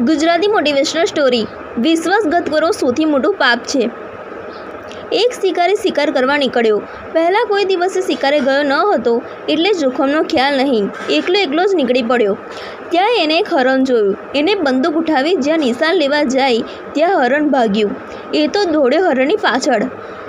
Gujarati motivational story વિશ્વાસઘાત કરો સૌથી મોટું પાપ છે. એક શિકારી શિકાર કરવા નીકળ્યો. પહેલાં કોઈ દિવસે શિકારે ગયો ન હતો, એટલે જોખમનો ખ્યાલ નહીં. એકલો એકલો જ નીકળી પડ્યો. ત્યાં એને એક હરણ જોયું. એને બંદૂક ઉઠાવી જ્યાં નિશાન લેવા જાય, ત્યાં હરણ ભાગ્યું. એ તો દોડ્યો હરણની પાછળ.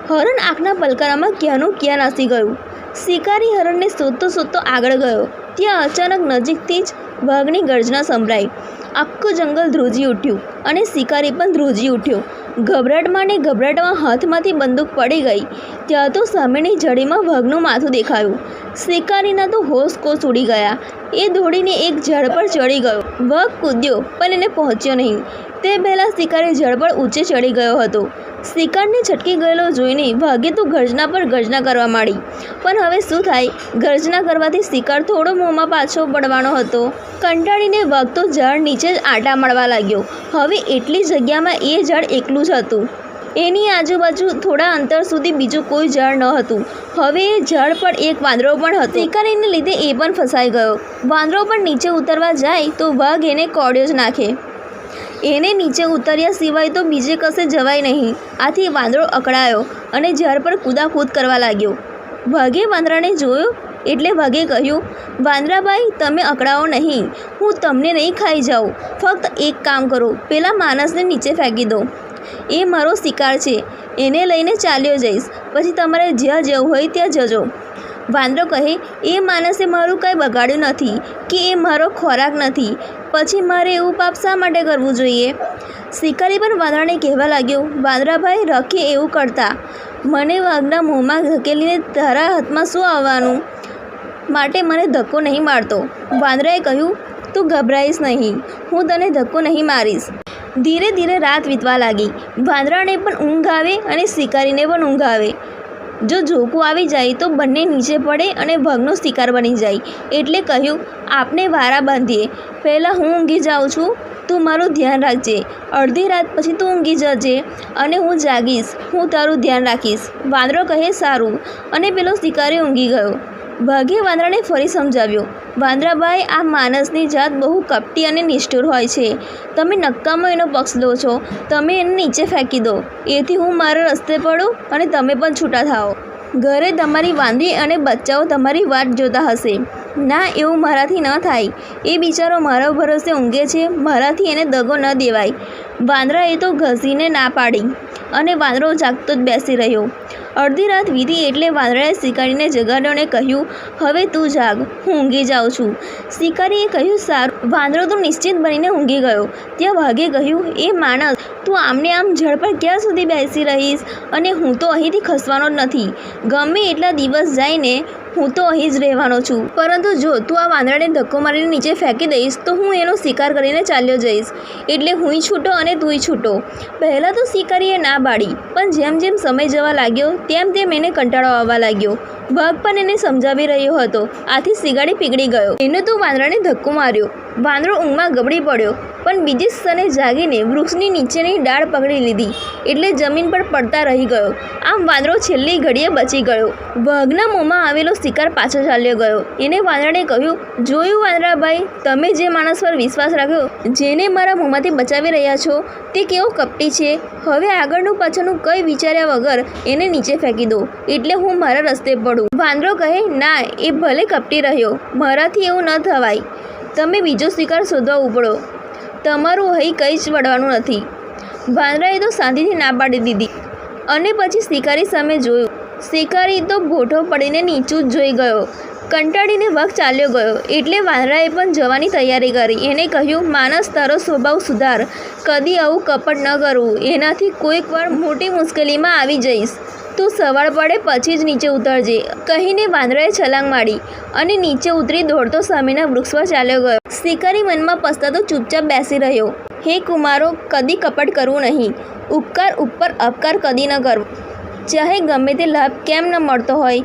હરણ આંખના પલકારામાં ક્યાંનું ક્યાં નાસી ગયું? શિકારી હરણને શોધતો શોધતો આગળ ગયો. ત્યાં અચાનક નજીકથી જ વાઘની ગર્જના સંભળાઈ. આખું જંગલ ધ્રુજી ઉઠ્યું અને શિકારી પણ ધ્રુજી ઉઠ્યો. ગભરાટમાં ને ગભરાટમાં હાથમાંથી બંદૂક પડી ગઈ. ત્યાં તો સામેની જડીમાં વાઘનું માથું દેખાયું. શિકારીના તો હોશ કોશ ઉડી ગયા. એ દોડીને એક ઝાડ પર ચડી ગયો. વાઘ કૂદ્યો, પણ એને પહોંચ્યો નહીં. તે પહેલાં શિકારી ઝાડ પર ઊંચે ચડી ગયો હતો. શિકારને છટકી ગયેલો જોઈને વાઘે તો ગર્જના પર ગર્જના કરવા માંડી. પણ હવે શું થાય? ગર્જના કરવાથી શિકાર થોડો મોંમાં પાછો પડવાનો હતો. કંટાળીને વાઘ તો ઝાડ નીચે જ આટા મારવા લાગ્યો. હવે એટલી જગ્યામાં એ ઝાડ એકલું જ હતું. એની આજુબાજુ થોડા અંતર સુધી બીજું કોઈ ઝાડ ન હતું. હવે એ ઝાડ પર એક વાંદરો પણ હતો. શિકારીને લીધે એ પણ ફસાઈ ગયો. વાંદરો પણ નીચે ઉતરવા જાય તો વાઘ એને કોડ્યો જ નાખે. એને નીચે ઉતર્યા સિવાય તો બીજે કશે જવાય નહીં. આથી વાંદરો અકળાયો અને ઝાડ પર કૂદાકૂદ કરવા લાગ્યો. વાઘે વાંદરાને જોયો એટલે વાઘે કહ્યું વાંદરાભાઈ તમે અકળાવો નહીં. હું તમને નહીં ખાઈ જાઉં. ફક્ત એક કામ કરો. પેલા માણસને નીચે ફેંકી દો. એ મારો શિકાર છે. એને લઈને ચાલ્યો જઈશ. પછી તમારે જ્યાં જવું હોય ત્યાં જજો. વાંદરો કહે, એ માણસે મારું કંઈ બગાડ્યું નથી કે એ મારો ખોરાક નથી. પછી મારે એવું પાપ શા માટે કરવું જોઈએ? શિકારી પણ વાંદરાને કહેવા લાગ્યો, વાંદરાભાઈ, રખે એવું કરતા. મને વાઘના મોંમાં ધકેલીને તારા હાથમાં શું આવવાનું? માટે મને ધક્કો નહીં મારતો. વાંદરાએ કહ્યું, તું ગભરાઈશ નહીં. હું તને ધક્કો નહીં મારીશ. ધીરે ધીરે રાત વીતવા લાગી. વાંદરાને પણ ઊંઘ આવે અને શિકારીને પણ ઊંઘ આવે જો ઝોકું આવી જાય તો બંને નીચે પડે અને ભગનો શિકાર બની જાય. એટલે કહ્યું, આપને વારા બાંધીએ. પહેલાં હું ઊંઘી જાઉં છું. તું મારું ધ્યાન રાખજે. અડધી રાત પછી તું ઊંઘી જજે અને હું જાગીશ. હું તારું ધ્યાન રાખીશ. વાંદરો કહે, સારું. અને પેલો શિકારી ઊંઘી ગયો. ભાગે વાંદરાને ફરી સમજાવ્યો. વાંદરાભાઈ આ માણસની જાત બહુ કપટી અને નિષ્ઠુર હોય છે. તમે નક્કામાં એનો પક્ષ લો છો. તમે એને નીચે ફેંકી દો. એથી હું મારા રસ્તે પડું અને તમે પણ છૂટા થાઓ. ઘરે તમારી વાંદરી અને બચ્ચાઓ તમારી વાટ જોતા હશે. ના, એવું મારાથી ન થાય. એ બિચારો મારા ભરોસે ઊંઘે છે, મારાથી એને દગો ન દેવાય. વાંદરાએ તો ઘસીને ના પાડી અને વાંદરો જાગતો જ બેસી રહ્યો. અડધી રાત વીતી એટલે વાંદરાએ શિકારીને જગાડ્યો કહ્યું, હવે તું જાગ, હું ઊંઘી જાઉં છું. શિકારીએ કહ્યું, સારું. વાંદરો તો નિશ્ચિત બનીને ઊંઘી ગયો. ત્યાં વાઘે કહ્યું, એ માણસ, તું આમને આમ ઝડ પર ક્યાં સુધી બેસી રહીશ? અને હું તો અહીંથી ખસવાનો જ નથી. ગમે એટલા દિવસ જઈને હું તો અહીં જ રહેવાનો છું. પરંતુ જો તું આ વાંદરાને ધક્કો મારીને નીચે ફેંકી દઈશ, તો હું એનો શિકાર કરીને ચાલ્યો જઈશ. એટલે હુંય છૂટો અને તુંય છૂટો. પહેલાં તો શિકારીએ ના બાળી પણ જેમ જેમ સમય જવા લાગ્યો, તેમ તેમ એને કંટાળો આવવા લાગ્યો. વાઘ પણ એને સમજાવી રહ્યો હતો. આથી સિગાડી પીગળી ગયો. એને તો વાંદરાને ધક્કો માર્યો. વાંદરો ઊંઘમાં ગબડી પડ્યો, પણ બીજી સ્તને જાગીને વૃક્ષની નીચેની ડાળ પકડી લીધી, એટલે જમીન પર પડતા રહી ગયો. આમ વાંદરો છેલ્લી ઘડીએ બચી ગયો. વાઘના મોંમાં આવેલો શિકાર પાછો ચાલ્યો ગયો. એને વાંદરાને કહ્યું, જોયું વાંદરાભાઈ, તમે જે માણસ પર વિશ્વાસ રાખ્યો, જેને મારા મોંમાંથી બચાવી રહ્યા છો, તે કેવો કપટી છે? હવે આગળનું પાછળનું કંઈ વિચાર્યા વગર એને નીચે ફેંકી દો, એટલે હું મારા રસ્તે પડું. વાંદરો કહે, ના, એ ભલે કપટી રહ્યો, મારાથી એવું ન થવાય. તમે બીજો શિકાર શોધવા ઉપડો. તમારું અહીં કંઈ જ વળવાનું નથી. વાંદરાએ તો શાંતિથી ના પાડી દીધી અને પછી શિકારી સામે જોયું. શિકારી તો ભોઠો પડીને નીચું જ જોઈ ગયો. કંટાળીને વખ ચાલ્યો ગયો. એટલે વાંદરાએ પણ જવાની તૈયારી કરી. એને કહ્યું, માણસ તારો સ્વભાવ સુધાર. કદી આવું કપટ ન કરવું એનાથી કોઈક વાર મોટી મુશ્કેલીમાં આવી જઈશ. તું સવાર પડે પછી જ નીચે ઉતરજે. કહીને વાંદરાએ છલાંગ મારી અને નીચે ઉતરી દોડતો સામેના વૃક્ષ ચાલ્યો ગયો. શિકારી મનમાં પસ્તાતો ચૂપચાપ બેસી રહ્યો. હે કુમારો, કદી કપટ કરવું નહીં. ઉપકાર ઉપર અપકાર કદી ન કરવો. ચાહે ગમે તે લાભ કેમ ન મળતો હોય.